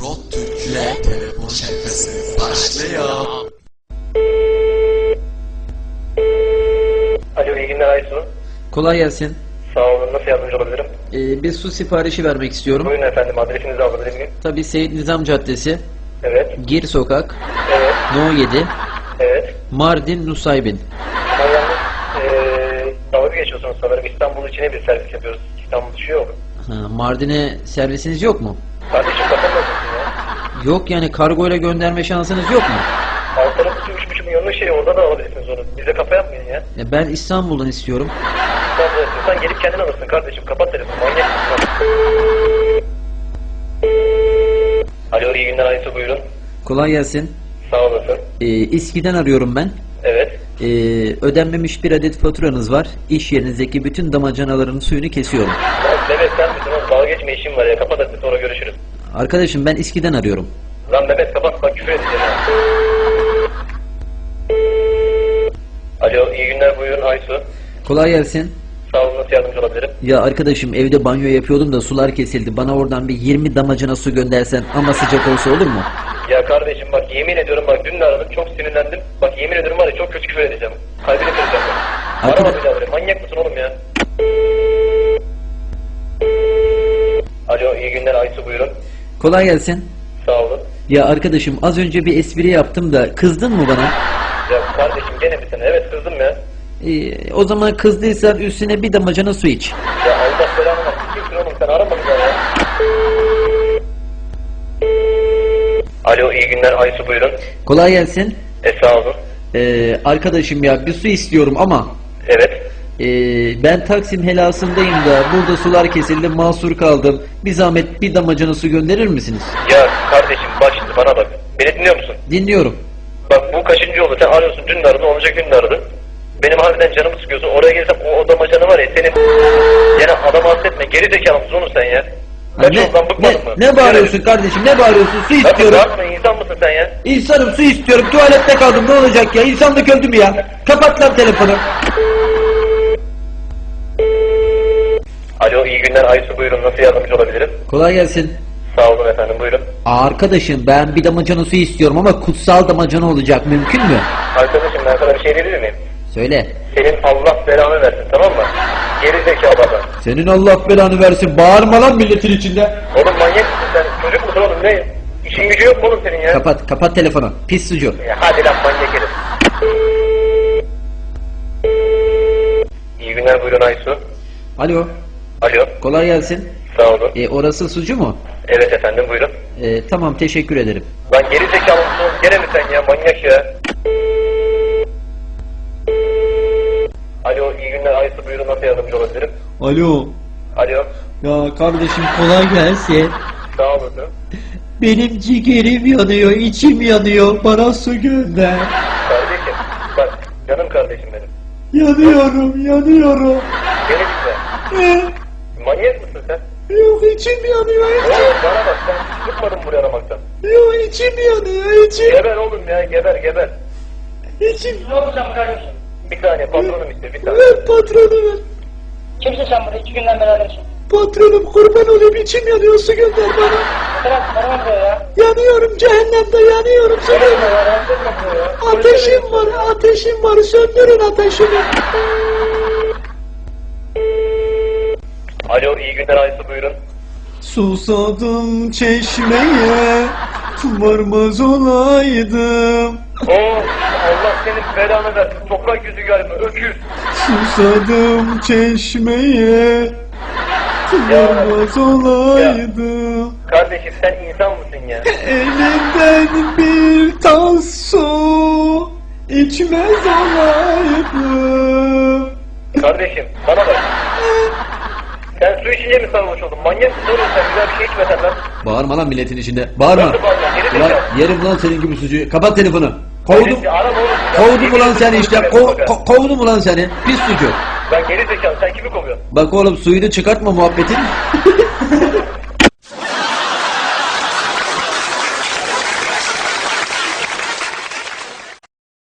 Rot Türk'le telefon şakası başlıyor. Alo iyi günler Aysun. Kolay gelsin. Sağ olun nasıl yardımcı olabilirim? Ee, bir su siparişi vermek istiyorum. Buyurun efendim adresinizi alabilir miyim? Tabii Seyit Nizam Caddesi, Evet. Gir Sokak, Evet. No 7, Evet. Mardin, Nusaybin. Yalnız eee dalga geçiyorsunuz sanırım. İstanbul içine bir servis yapıyoruz. İstanbul dışı yok. Ha, Mardin'e servisiniz yok mu? Kardeşim kapamasın ya. Yok yani kargoyla gönderme şansınız yok mu? Alt tarafı üç buçuk milyonluk şey orada da alabilirsiniz onu. Bize kafa yapmayın ya. Ya ben İstanbul'dan istiyorum. İstanbul'a istiyorsan gelip kendin alırsın kardeşim. Kapat telefonu. Manyak mısın? Alo iyi günler Aysu buyurun. Kolay gelsin. Sağ olasın. Ee, İSKİ'den arıyorum ben. Evet. Ee, ödenmemiş bir adet faturanız var. İş yerinizdeki bütün damacanaların suyunu kesiyorum. Mehmet sen oğlum? Dalga geçme işim var ya. Kapat hadi sonra görüşürüz. Arkadaşım ben İSKİ'den arıyorum. Lan Mehmet kapat bak küfür ha. Alo iyi günler buyurun Aysu. Kolay gelsin. Sağ olun nasıl yardımcı olabilirim? Ya arkadaşım evde banyo yapıyordum da sular kesildi. Bana oradan bir 20 damacana su göndersen ama sıcak olsa olur mu? Ya kardeşim bak yemin ediyorum bak dün de aradım çok sinirlendim. Bak yemin ediyorum var ya çok kötü küfür edeceğim. Kalbini kıracağım. bak. Arama bir daha böyle manyak mısın oğlum ya? Alo iyi günler Aysu buyurun. Kolay gelsin. Sağ olun. Ya arkadaşım az önce bir espri yaptım da kızdın mı bana? Ya kardeşim gene mi sen? Evet kızdım ya. Ee, o zaman kızdıysan üstüne bir damacana su iç. Ya Allah belanı versin. Kimsin oğlum sen arama bir daha ya. Alo iyi günler Aysu buyurun. Kolay gelsin. E sağ olun. Ee, arkadaşım ya bir su istiyorum ama Evet. Ee, ben Taksim helasındayım da burada sular kesildi mahsur kaldım. Bir zahmet bir damacana su gönderir misiniz? Ya kardeşim bak şimdi bana bak. Beni dinliyor musun? Dinliyorum. Bak bu kaçıncı oldu? Sen arıyorsun dün de aradın, olacak gün de aradın. Benim harbiden canımı sıkıyorsun. Oraya gelsem o odama canı var ya senin... Yani adam hasretme. Geri zekalı mısın oğlum sen ya? Kaç ne, yoldan ne, mı? ne bağırıyorsun kardeşim ne bağırıyorsun su istiyorum. bağırma insan mısın sen ya? İnsanım su istiyorum tuvalette kaldım ne olacak ya insanlık öldü mü ya? Kapat lan telefonu. Alo iyi günler Aysu buyurun nasıl yardımcı olabilirim? Kolay gelsin. Sağ olun efendim buyurun. Arkadaşım ben bir damacana su istiyorum ama kutsal damacana olacak mümkün mü? Arkadaşım ben sana bir şey diyebilir miyim? Söyle. Senin Allah belanı versin tamam mı? Geri zekalı adam. Senin Allah belanı versin. Bağırma lan milletin içinde. Oğlum manyak mısın sen? Çocuk musun oğlum ne? İşin gücü yok mu oğlum senin ya? Kapat, kapat telefonu. Pis sucu. Ya hadi lan manyak herif. İyi günler buyurun Aysu. Alo. Alo Kolay gelsin. sağ olun. E, orası sucu mu? Evet efendim buyurun. E, tamam teşekkür ederim. Lan geri zekalı? Gene mi sen ya manyak ya? Alo iyi günler Aysu buyurun nasıl yardımcı olabilirim? Alo. Alo Ya kardeşim kolay gelsin. sağ olasın. Benim ciğerim yanıyor, içim yanıyor. Bana su gönder. Kardeşim bak canım kardeşim benim. Yanıyorum, yanıyorum. Beni dinle. Yok içim yanıyor, Oğlum bana bak sen sıkmadın buraya aramaktan. Yok içim yanıyor, içim. Geber oğlum ya geber geber. İçim. Ne olacağım kardeşim? Bir saniye patronum işte bir saniye. Ver patronu ver. Kimsin sen burada? İki günden beri arıyorsun. Patronum kurban olayım içim yanıyor su gönder bana. Bırak bana mı buraya ya? Yanıyorum cehennemde yanıyorum bunu ya. Ateşim var ateşim var söndürün ateşimi. Alo iyi günler Aysu buyurun. Susadım çeşmeye varmaz olaydım. Oo Allah senin belanı versin. Toprak yüzü gelme öküz. Susadım çeşmeye varmaz olaydım. Kardeşim sen insan mısın ya? Elinden bir tas su içmez olaydım. Kardeşim bana bak. Sen su içince mi sarhoş oldun? Manyak mısın oğlum sen güzel bir şey içmesen lan. Bağırma lan milletin içinde. Bağırma. Nasıl bağırma? Geri Ulan zekalı. yerim lan senin gibi sucuğu. Kapat telefonu. Kovdum. Kardeşim, arama oğlum. Kovdum ulan seni işte. Ko- ko- kovdum ulan seni. Pis sucu. Ben geri zekalı sen kimi kovuyorsun? Bak oğlum suyunu çıkartma muhabbetin.